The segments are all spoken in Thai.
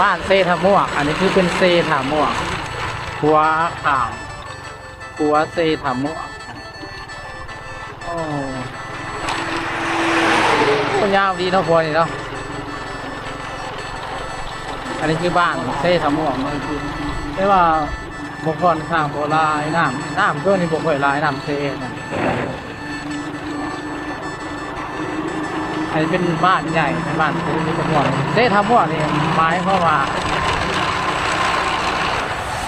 บ้านเซทาม่วง อันนี้คือเป็นเซทาม่วงหัวขาวหัวเซทาม่วงโอ้โหยาวดีเนาะพวนี่เนาะ อันนี้คือบ้านเซทาม่วงเนาะไม่ว่าบุคคลข้างโบราณน้ำน้ำตัวนี้บุคคลลายน้ำเซนะ อันนี้เป็นบ้านใหญ่เป็นบ้านเซทาม่วงเซทาม่วงนี่หมายความว่า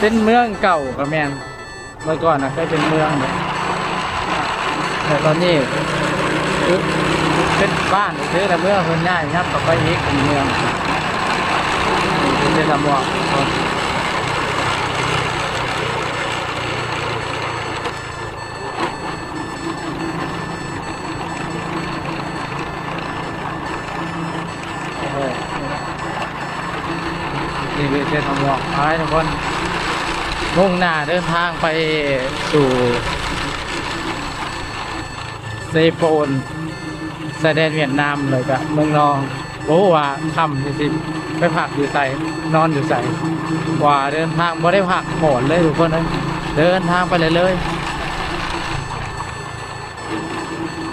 เป็นเมืองเก่ากับแมนเมื่อก่อนนะเคยเป็นเมืองแต่ตอนนี้เป็นบ้านซื้อแต่เมืองคนง่ายครับต่อไปนี้เป็นเมืองเป็นลำบอก เป็นเส้นลำบอกเอาให้ทุกคนมุ่งหน้าเดินทางไปสู่เซโปนแสดนเวียดนามเลยกะเมืองนองโอ้ว่าค่ำจริงๆไปพักอยู่ใส่นอนอยู่ใส่ว่าเดินทางไม่ได้พักผ่อนเลยทุกคนเลยเดินทางไปเลยเลย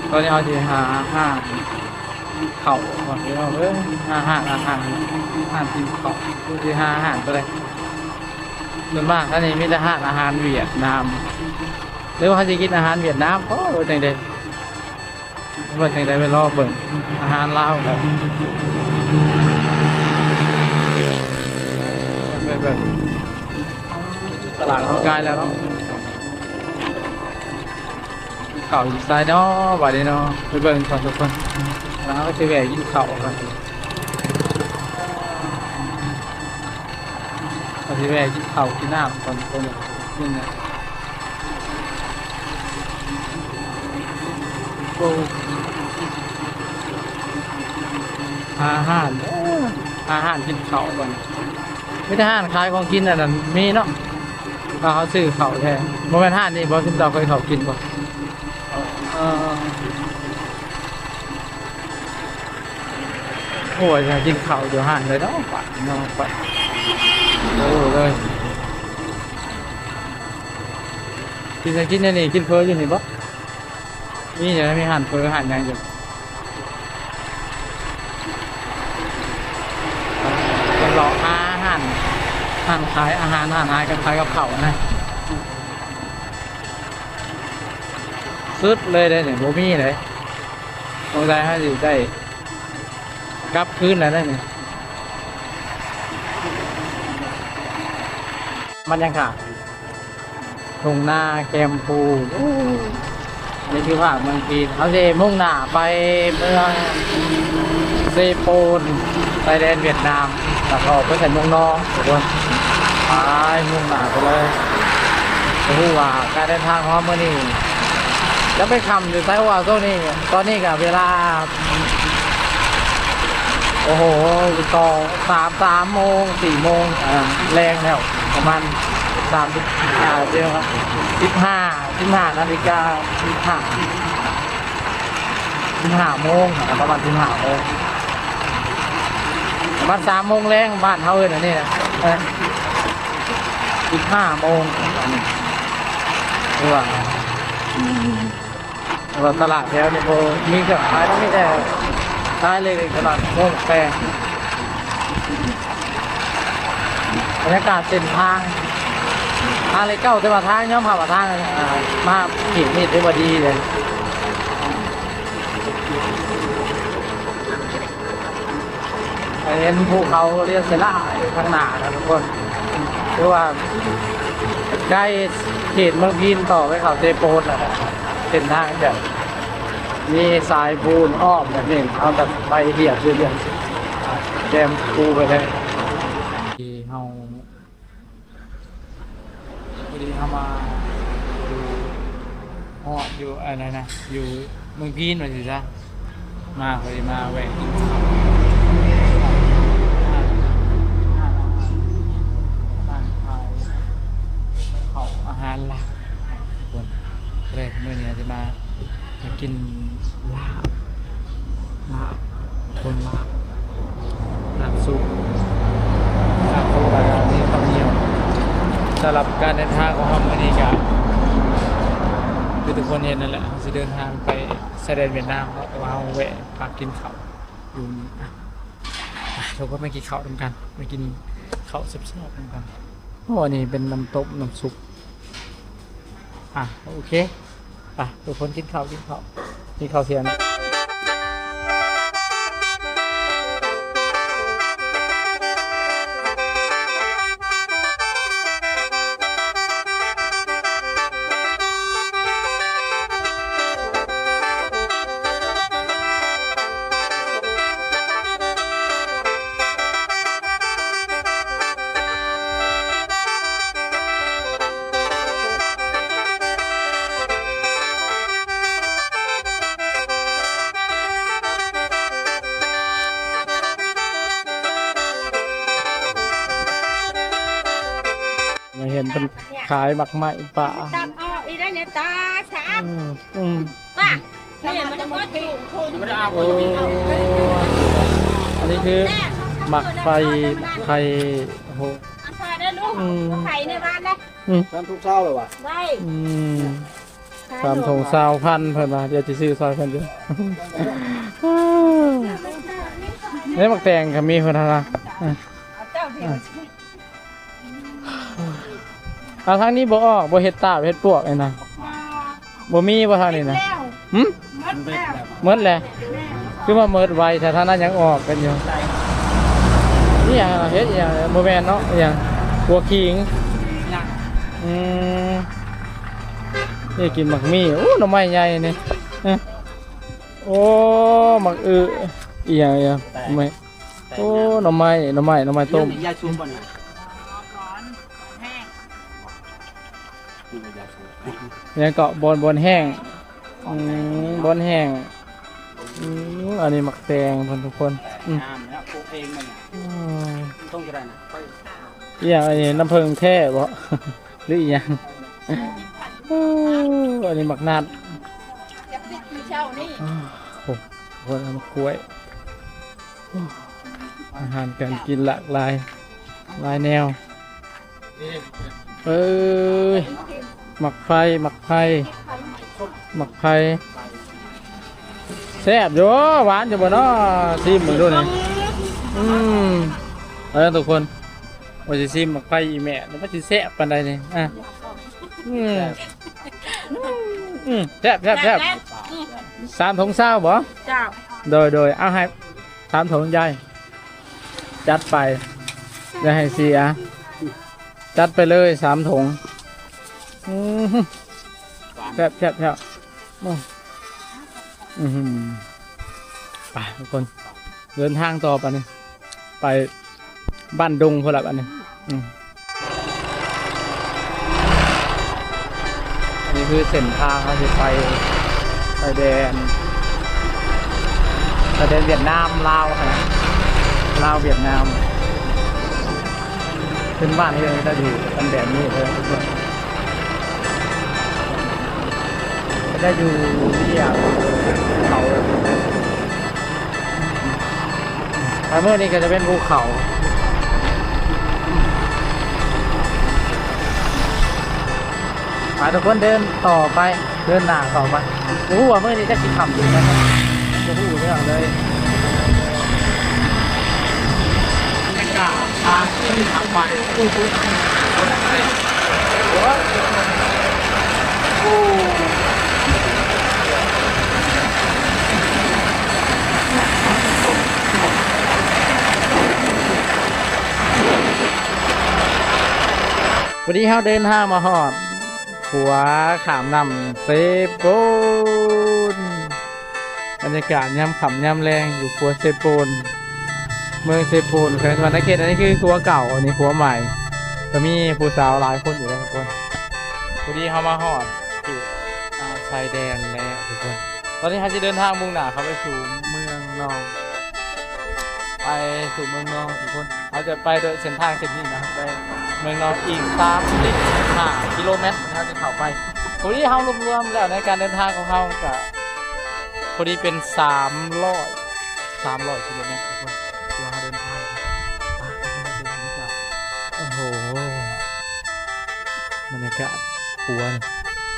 ตอนนี้เอาที่หาห้างเข่าก่อนเดี๋ยวเอาเอ้ยหาห้างอาหาร อาหารทีเข่าดูที่หาอาหารตัวไหนส่วนมากท่านนี้มีแต่อาหารอาหารเวียดนามหรือว่าเขาจะกินอาหารเวียดนามก็จังใดว่าจังใดไปรอเบิ่งอาหารลาวครับไปเบิ่งตลาดเขาใกล้แล้วเนาะเข่าอยู่ซ้ายเนาะบ่ายนี้เนาะไปเบิ่งก่อนทุกคนแล้วก็จะแวะกินข้ากัน ปฏิแวกินข้าวกินน้ำตอนคนนี่นะโอ้อาหารอาหารกินข้าก่อนไม่ได้อาหารขายของกินอันนั้นมีเนาะถ้าเขาซื้อข้าแทนโมเมนห้านนี่บอสินเจ้าเคยเขากินบ่ออโอ้ยอยากกินข้าเดี๋ยวห้านเลยเนาะปัดเนาะปัด เยกินจะกินอันนี่กินเฟออยู่นี่ปะนี่เดี๋ยวมีหั่นเฟอหั่นยังอยู่เป็นหลอกอาหารหั่นขายอาหารหั่นขายกับขายกับเขานะสุดเลยได้เนี่ยโบมี่เลยตรงใจให้ดีได้กลับคืนแล้วได้เนี่ย มันยังค่ะทุ่งนาแกมปูอันนี่คือว่าเมืองจีนเขาจะมุ่งหน้าไปเมืองเซโปนไปแดนเวียดนามแล้วก็ไปใส่เมืองนองทุกคนไปมุ่งหน้าไปเลยโอ้ว่าการเดินทางของเราเมื่อนี้จะไปคำอยู่ไต้หวันโซนนี้ตอนนี้กับเวลา โอ้โหต่อสามสามโมงสี่โมงอ่าแรงแล้ว ประมาณสามสิบห้าเดียวครับสิบห้าสิบห้านาฬิกาสิบห้าสิบห้าโมงอ่าประมาณสิบห้าโมงประมาณสามโมงแรงบ้านเท่าเอินอันนี้นะสิบห้าโมงอันนี้คือว่าว่าตลาดแถวเนี้โบมีเกือบขายต้องมีแต่ท้ายเลยตลาดโมกแปลง บรรยากาศเส้นทางทางเลยเก้าแต่ว่าทางย่อมผ่านมาทางอ่ามาขีดนี่ได้พอดีเลยเห็นภูเขาเรียกเซล่าอยู่ข้างหน้านะทุกคนคือว่าใกล้เขตเมืองพีนต่อไปเขาเจโปนแหละเส้นทางจะมีสายปูนอ้อมแบบนี้เอาแบบไปเหียบเรื่อยๆแจมปูไปเลยที่เฮาพอดีเฮามาอยู่ ฮอดอยู่อะไรนะอยู่เมืองพีนมาสิจ้ะมาพอดีมาแหวกกินข้าวร้านขายข้าวอาหารหลักคนแรกเมื่อนี้จะมาจะกินลาบลาบคนลาบลาบซุปสำหรับการเดินทางของเราวันนี้ก็คือ ทุกคนเห็นนั่นแหละเราจะเดินทางไปชายแดนเวียดนามเนาะว่าเราแวะพักกินข้าวอยู่นี่อะเราก็ไม่กินข้าวทำกันไม่กินข้าวแซ่บๆทำกันโอ้อันนี้เป็นน้ำต้มน้ำซุปอะโอเคไปทุกคนกินข้าวกินข้าวกินข้าวเทียนะายหมักไหม้ป่าตามเอาอีได้เนี่ยตาสามอืมอืมป่ะเนี่ยมันจะมาถูกคนมันจะเอาโอ้อันนี้คือหมักไฟไข่โอ้โหใส่ได้ลูกอืมไข่ในบ้านนะทำทุกเช้าเลยว่ะได้อืมสามถงซาวพันเพิ่นมาเดี๋ยวจะซื้อซอยเพิ่นเด้อนี่หมักแตงก็มีเพิ่นนะ เอาทางนี้บ่ออกบ่เฮ็ดตาบเฮ็ดปวกเลยนะบ่มีบ่ทางนี้นะแล้วหึมัดแล้วหมดแหละคือว่าหมดไวแต่ทางนั้นยังออกกันอยู่นี่หยังล่ะเฮ็ดอหยังบ่แม่นเนาะอหยังหัวขิงอืมนี่กินหมักมี่โอ้หน่อไม้ใหญ่นี่เอ้อโอ้หมักอืออีหยังอีหยังไม่โอ้หน่อไม้หน่อไม้หน่อไม้ต้ม ยาชุบป่ะ เนี่ยยังเกาะบนบนแห้งอืมบนแห้งอืมอันนี้หมักแตงเพิ่นทุกคนอืมน้ำแล้วปลูกเองมันเนี่ยอืมต้องจะได้นะไปอีหยังอันนี้น้ำผึ้งแท้บ่ หรืออีหยังอู้อันนี้หมักนาดจะปิดที่เช่านี่อ้าวโอ้โหคนเอามากล้วยอู้อาหารการกินหลากหลายหลายแนว เอ้ย หมักไฟหมักไฟหมักไฟแซ่บอยู่หวานอยู่บ่เนาะซิมมึงดูนี่อืมเอาละทุกคนว่าสิซิมหมักไฟอีแม่แล้วมันสิแซ่บปานใดนี่อะอืมอืมแซ่บแซ่บแซ่บสามถุงเศร้าบ่เจ้าโดยโดยเอาให้สามถุงใหญ่จัดไปอย่าให้เสียจัดไปเลยสามถุง อือหือแซ่บแซ่บแซ่บอื้ออือหือไปทุกคน เดินทางต่อไปนี่ไปบ้านดงพนละอันนี้อืมอันนี้คือเส้นทางเราจะไปไปแดนไประเด็นเวียดนามลาวนะลาวเวียดนาม ขึ้นบ้านที่เราจะอยู่กันแบบนี้เลย ได้อยู่ที่อะเขาไปเมื่อนี้ก็จะเป็นภูเขาไปทุกคนเดินต่อไปเดินหน้าต่อไปโอ้โหว่าเมื่อนี้จะกินขำอยู่นะครับจะพูดเรื่องเลยบรรยากาศทางที่ทำไป วันนี้เขาเดินทางมาหอด หัวขามนำเซโปนบรรยากาศย่ำขำย่ำแรงอยู่ครัวเซโปนเมืองเซโปนแขวงสวรรณเขตอันนี้คือครัวเก่าอันนี้ครัวใหม่ก็มีผู้สาวหลายคนอยู่แล้วทุกคนพอดีเขามาหอดที่อ่าชายแดนแล้วทุกคนตอนนี้เขาจะเดินทางมุ่งหน้าเขาไปสู่เมืองนองไปสู่เมืองนองทุกคนเขาจะไปโดยเส้นทางเส้นนี้นะครับไป เมืองนองอีกสามสิบห้ากิโลเมตรนะครับจะเข้าไปพอดีเขารวมๆแล้วในการเดินทางของเขากับพอดีเป็นสามร้อยสามร้อยกิโลเมตรทุกคนเราเดินทางไปไปไปดูนดีกว่าโอ้โหากาศขัวนี่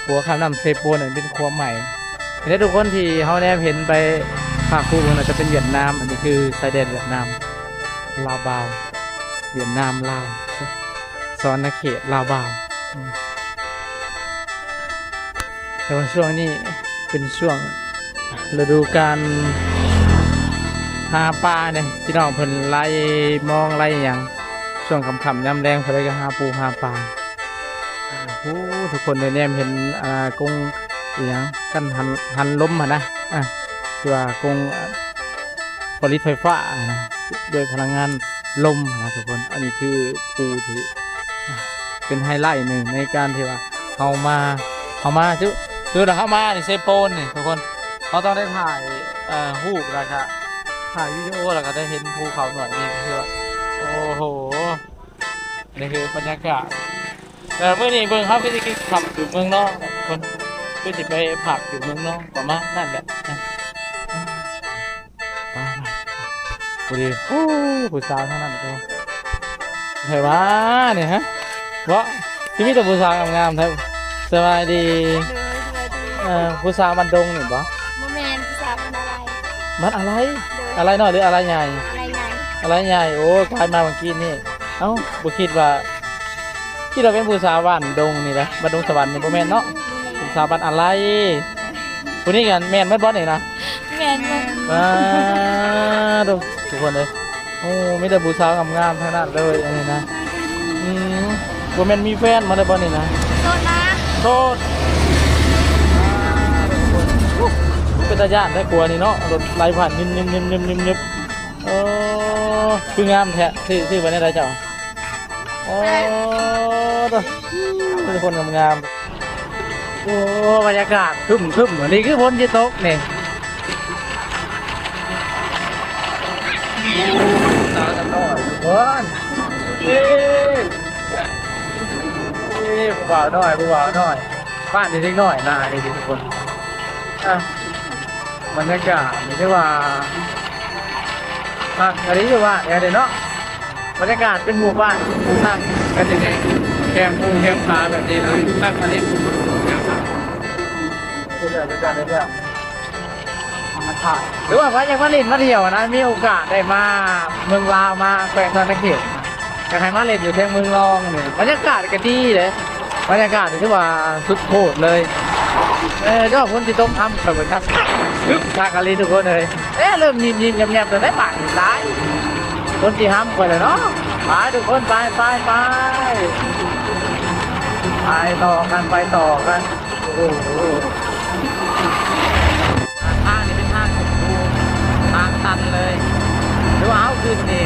ขัวข้ามน้ำเซโปนเนี่ยเป็นขัวใหม่เห็นได้ทุกคนที่เขาแนบเห็นไปภาคคู่มันจะเป็นเวียดนาม อันนี้คือชายแดนเวียดนามลาวบาวเวียดนามลาว ซอนนาเขตลาวบาวแต่ว่าช่วงนี้เป็นช่วงฤดูการหาปลาเนี่ยพี่น้องเพิ่นไล่มองไล่หยังช่วงค่ำๆยามแรงเพิ่นก็หาปูหาปลาโอ้ทุกคนได้แนมเห็นอ่ากงอหยังกันหันหันล้มอะนะอะที่ว่ากงผลิตไฟฟ้านะด้วยพลังงานลมนะทุกคน อันนี้คือปูที่ เป็นไฮไลท์หนึ่งในการที่ว่าเอามาเอามาจุคือเราเขามานี่เซโปนนี่ทุกคนเขาต้องได้ถ่ายเอ่อรูปนะครับถ่ายวิดีโอแล้วก็ได้เห็นภูเขาหน่อยนี่คือว่าโอ้โหนี่คือบรรยากาศแต่เมื่อนี้เบิ่งเขาก็จะขับอยู่เมืองนอกคนก็จะไปผักอยู่เมืองนอกประมาณนั่นแหละนะไปๆดูดิโอ้ผู้สาวทั้งนั้นตัวเห็นว่าเนี่ยฮะ วะที่มีแต่ผู้สาวงามๆแท้สบายดีเลยเลยดีเอ่อผู้สาวมันดงนี่บ่โมเมนต์ภาษาเป็นอะไรมันอะไรเลยอะไรน้อยหรืออะไรใหญ่ อะไรไงอะไรใหญ่ โอ้กลายมาเมื่อกี้นี่ เอ้าบุคิดว่าที่เราเป็นผู้สาวบ้านดงนี่นะบ้านดงสวรรค์นี่บ่แม่นเนาะผู้สาวบ้านอะไรผู้นี้กันแม่นเมื่อบอสนี่นะแมนมันมาดูทุกคนเลยโอ้มีแต่ผู้สาวงามๆทั้งนั้นเลยอันนี้นะอืม บ่แม่นมีแฟนมาเลยบ่นี่นะโทษนะโทษเป็นตาญาติได้กลัวนี่เนาะรถไหลผ่านยิมยิมยิมยิมยิมยิมโอ้คืองามแท้ชื่อชื่อวันนี้อะไรเจ้าโอ้ตัวเป็นคนงามๆโอ้บรรยากาศคึมคึมอันนี้คือฝนที่ตกนี่สาวจำน้อยทุกคนเอ้ยนี่ ผู้บ่าวน้อยผู้บ่าวน้อยบ้านเด็กๆน้อยนาเด็กๆทุกคนอะบรรยากาศนี่ที่ว่าพักอันนี้อยู่บ้าเนี่ยเดี๋ยวเนาะบรรยากาศเป็นหมู่บ้านหมู่ตั้งกันเด็กๆแคมปูแคมปลาแบบนี้เลยตั้งมาเล่นแคมปลาเรื่อยๆเรื่อยๆเรื่อยๆมาถ่ายหรือว่าพระยังมาเล่นมาเที่ยวนะมีโอกาสได้มาเมืองลาวมาแขวงตอนนักเขี ยนอยากให้มาเล่นอยู่เทียงเมืองรองเนี่ยบรรยากาศก็ดีเลยบรรยากาศที่ว่าสุดโคตรเลยเออเจ้าคนที่ต้องทำแบบเหมือนกันทากาลีทุกคนเลยเอ๊ะเริ่มยิ้มยิ้มแย้มๆแต่ได้บาทร้ายคนที่ห้ำไปเลยเนาะไปทุกคนไปไปไปไปต่อกันไปต่อกันโอ้โหทางนี่เป็นทางสุดดูทางตันเลยหรือว่าเอาขึ้นนี่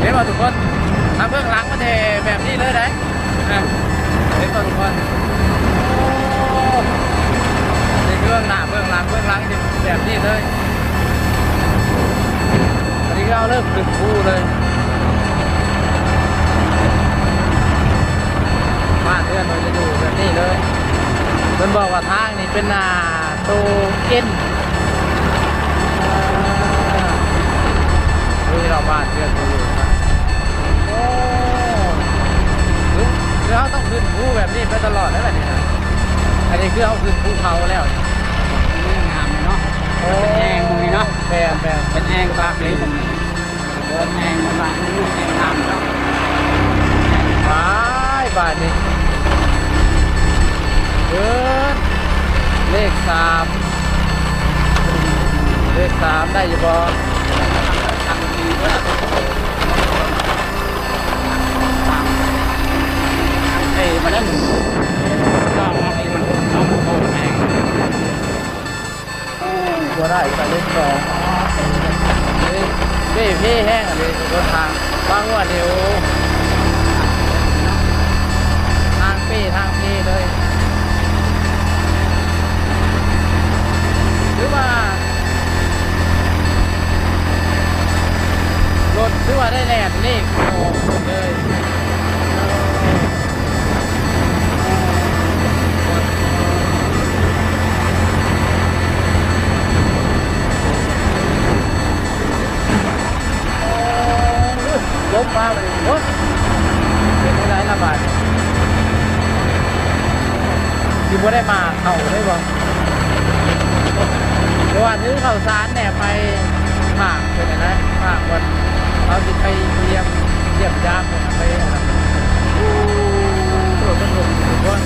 เห็นป่ะทุกคน ทาเบื้องหลังมันจะแบบนี้เลยได้นะเห็นป่ะทุกคนโอ้นี่เบื้องหน้าเบื้องหลังเบื้องหลังจะแบบนี้เลยอันนี้ก็เอาเริ่มขึ้นภูเลยบ้านเพื่อนเราจะอยู่แบบนี้เลยมันบอกว่าทางนี่เป็นนาโตเก้นอ่านี่เราบ้านเพื่อนเราอยู่ รือหรือเขาต้องขึ้นภูแบบนี้ไปตลอดแล้วแบบนี้นะอันนี้คือเขาขึ้นภูเขาแล้ว นี่งามเลยเนาะโอ้เป็นแองตรงนี้เนาะแปลนแปลนเป็นแองปากเลยตรงนี้เป็นแองมาบ้านนี่แองทำแล้วไปบ้านนี้เดินเลขสามเลขสามได้อยู่บ่ ทำดีด้วยไอ้มาด้านก็มาไอ้เอาโค้งแองบ่ได้แต่เลขสองเบ้เพ่แห้งอะไรรถทางบางวันเดียวทางเป้ทางเพ่เลย หรือว่ารถหรือว่าได้แลนเลขออกหมดเลย ที่บ่ได้มาเข้าได้บ่หรือว่าถือข้าวสารเนี่ยไปฝากเป็นไงนะฝากวันเราจะไปเยี่ยมเยี่ยมยามเนี่ยไปอะไรตัวมันลงทุกคน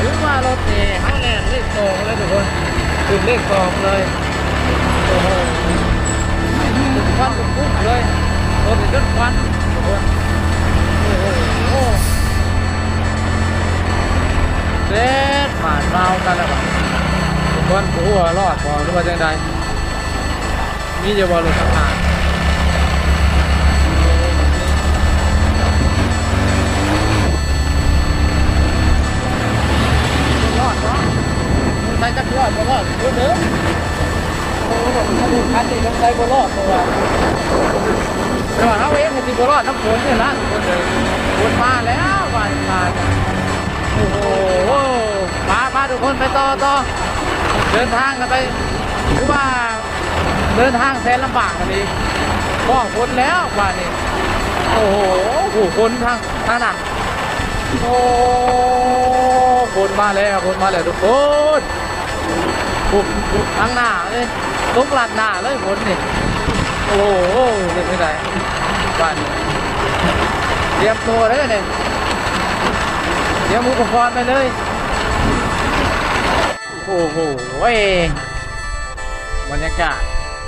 หรือว่ารถเนี่ยเขาแน่นเลขสองเลยทุกคนถึงเลขสองเลยโอ้โหถึงควันถึงพุ่งเลยรถถึงควันทุกคนโอ้โห เรากันแล้วบ่ทุกคนกูหัวรอดพอหรือว่าจังใดมีจะบอลรถทหารรอดเนาะใช้จักรรอดบ่รอดเด้อเด้อโอ้โหถ้าดูคันนี่ต้องใช้บรอดตัวแต่ว่าเขาเองก็สิบรอดน้ำฝนเนี่ยนะฝนเลยฝนมาแล้ววานมานี่ยโอ้โห ทุกคนไปต่อต่อเดินทางกันไปถือว่าเดินทางแสนลำบากกันดีก็ฝนแล้วกว่านี้โอ้โหผู้คนทางทางนั้นโอ้ฝนมาแล้วฝนมาแล้วทุกคนบุกบุกทางหน้าเลยลุกหลัดหน้าเลยฝนนี่โอ้โหเป็นไม่ได้บ้านนี้เตรียมตัวเลยเนี่ยเตรียมอุปกรณ์ไปเลย โอ้โหเว้ยบรรยากาศ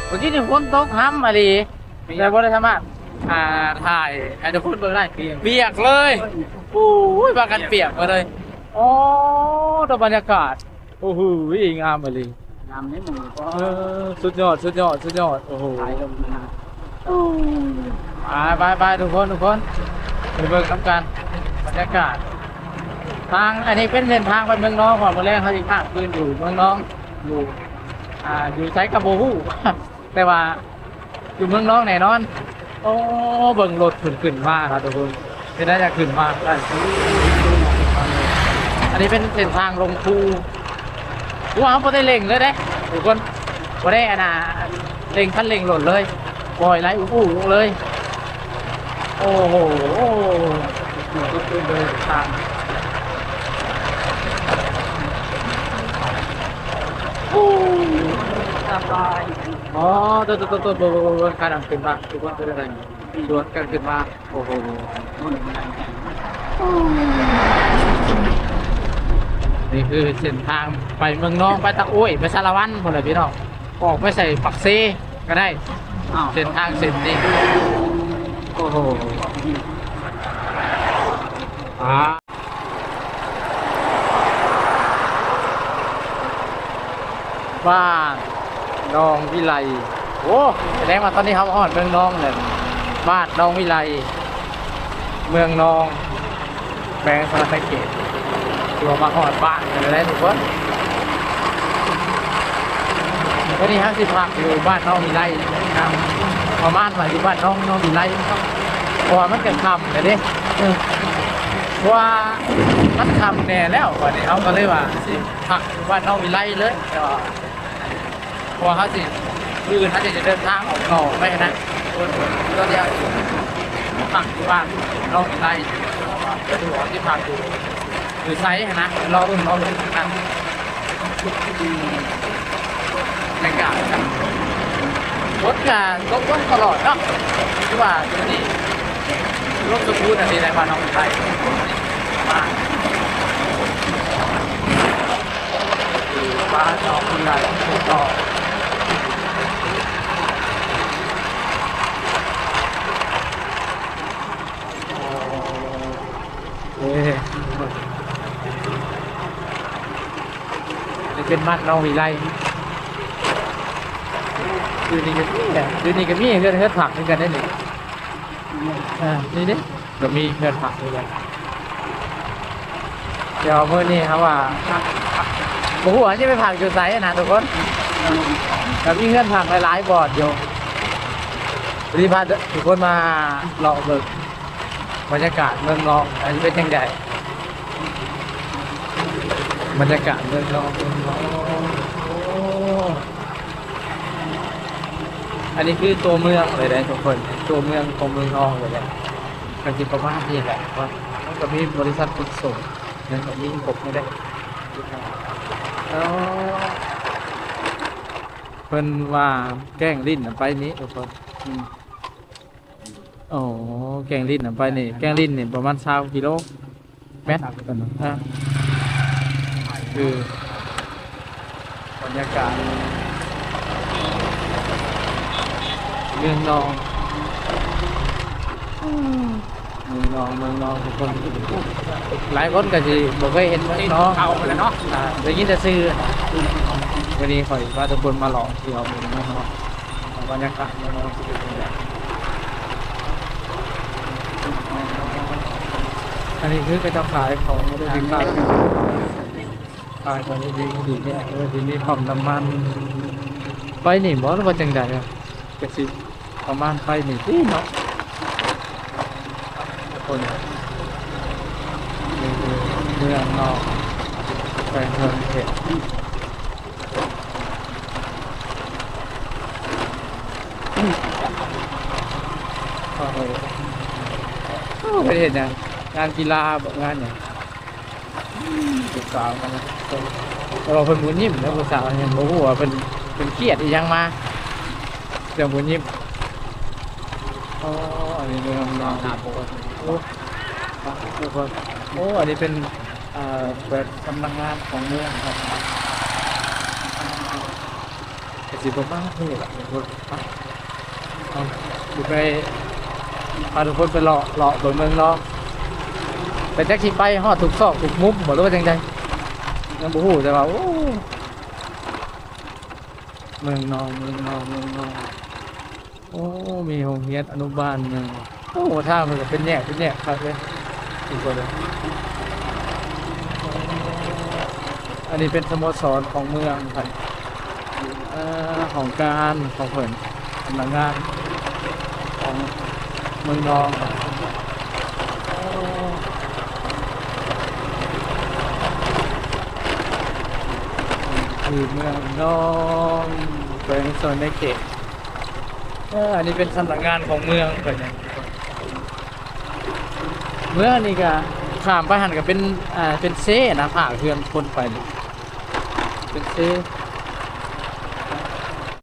เมื่อกี้นี่ฝนตกห้ำมาดีแต่บ่ได้ทำอะอ่าถ่ายให้ทุกคนเบิ่งได้เปียกเลยโอ้ยพากันเปียกมาเลยโอ้ตัวบรรยากาศโอ้โหงามมาเลยงามนี่มึงก็เออสุดยอดสุดยอดสุดยอดโอ้โหถ่ายลงมาไปไปไปทุกคนทุกคนไปเบิ่งทำกันบรรยากาศ ทางอันนี้เป็นเส้นทางไปเมืองน้องก่อนมาแรกเขาที่ภาคพื้นอยู่เมืองน้องอยู่อ่าอยู่ใช้กระโบหูแต่ว่าอยู่เมืองน้องแน่นอน โอ้เบิ่งรถขึ้นขึ้นมาครับทุกคนเป็นได้จะขึ้นมาได้อันนี้เป็นเส้นทางลงภูว้าวพอได้เล็งเลยเด้ทุกคนพอได้อันน่ะเล็งคันเล็งหล่นเลยปล่อยไหลอู้หูลงเลย โอ้โหอยู่ก็ขึ้นเลยทาง อ้สบายอ๋อตัวตัวตัวตัวตัวตัวตัวการขึ้นมาทุกคนเป็นอะไรตัวการขึ้นมาโอ้โหนี่คือเส้นทางไปเมืองนองไปตะโอ้ยไปสารวันคนละพี่น้องออกไปใส่ปักเซก็ได้เส้นทางเส้นนี้โอ้โหอ่า บ้านนองวิไลโอ้แสดงว่าตอนนี้เขาอ่อนเมืองนองเลยบ้านนองวิไลเมืองนองแบงสาระเกตตัวมาหอดบ้านกันเลยทุกคนวันนี้ห้าสิบพักอยู่บ้านน้องมีไรครับประมาณว่าอยู่บ้านน้องน้องมีไรครับพราะว่ามันกันคำเลยเด้ว่ามันคำแน่แล้ววันนี้เอาก็เลยว่าสิพักอยู่บ้านน้องมีไรเลยแต่ว่า พราะว่าเขาสิคืนเขาจะเดินทางออกนอกไปนะคนก็เดียวพักอยู่บ้านน้องมีไรก็ถือว่าที่พักอยู่คือไซส์นะเรอรุ่นรอรุ่นกันบรรยากาศรถกานรถต้องตลอดเนาะที่ว่าตัวนี้รถสกูตอันนี้ในบ้าน้องไทยมาคือบ้านน้องไทยต่อ เอ๊ะนี่เป็นมัดน้องวิไลอยู่นี่ก็มีอะอยู่นี่ก็มีเพื่อนเพื่อนผักเหมือนกันได้หนึ่งอ่านี่ก็มีเพื่อนผักเหมือนกันเดี๋ยวเมื่อนี้ครับว่าโอ้โหอันนี้ไปผักอยู่ไซส์นะทุกคนกับมีเพื่อนผักหลายๆบอร์ดอยู่วันนี้พาทุกคนมาลองเบิก บรรยากาศเมืองนองอันนี้เป็นยังไงบรรยากาศเมืองนองเมืองรองอันนี้คือตัวเมืองเลยนะทุกคน ตัวเมืองของเมืองนองเลยแหละกันจิประมาณนี้แหละว่ามันก็มีบริษัทขนส่งยังมีกบไม่ได้แล้วเพิ่นว่าแกล้งลิ้นไปนี้ทุกคนอืม โอ้แกล้งลิ้นน่ะไปนี่แกล้งลิ้นนี่ประมาณ20กิโลแมตรกันเนาะอะคือบรรยากาศเมืองนองเมืองนองเมืองนองทุกคนหลายคนก็สิบ่เคยเห็นเมืองนองเอาไปแล้วเนาะอ่าได้ยินแต่ชื่อวันนี้ข่อยว่าทุกคนมาหลอกที่เราเมืองนองบรรยากาศเมืองนองสิเป็นยังไง อันนี้คือกระเจ้าขายของไม่ได้ดีขายขายของดีดีเนี่ยเออทีนี้พร้อมน้ำมันไปนี่บ่หรือว่าจังใดอะก็สิประมาณไปนี่ที่เนาะทุกคนนี่คือเมืองนอกไปเมืองเขตโอ้โหโอ้ไปเห็นยัง งานกีฬาแบบงานเนี่ยศึกษาวกันเราเป็นบุญยิ้มแล้วภาษาวเนี่ยบอกว่าเป็นเป็นเครียดอีหยังมาเรื่องบุญยิ้มอ๋ออันนี้เรื่องนอกหน้าโบโอ้ทุกคนโอ้อันนี้เป็นเปิดสำนักงานของเมืองครับสิบมากนี่แหละทุกคนไปพาทุกคนไปเลาะเลาะเบิ่งเมืองเนาะ แต่แจ็คที่ไปฮอดทุกซอกทุกมุมบอกเลยว่าจังใจยังบ่ฮู้แต่ว่าโอ้เมืองนองเมืองนองเมืองนองโอ้มีโรงเรียนอนุบาลหนึ่งโอ้ท่ามันก็เป็นแยกเป็นแยกครับเลยอีกคนเลยอันนี้เป็นสโมสรของเมืองครับเอ่อของการของเพิ่นสำนักงานของเมืองนองครับโอ้ มีเมืองน้องเป็นโซนในเขตอันนี้เป็นสำนักงานของเมืองเพิ่นเนี่ยเมื่อนี่ก็ขามไปหันก็เป็นอ่าเป็นเซ่นะผ่าเพื่อนคนไป เป็นเซ่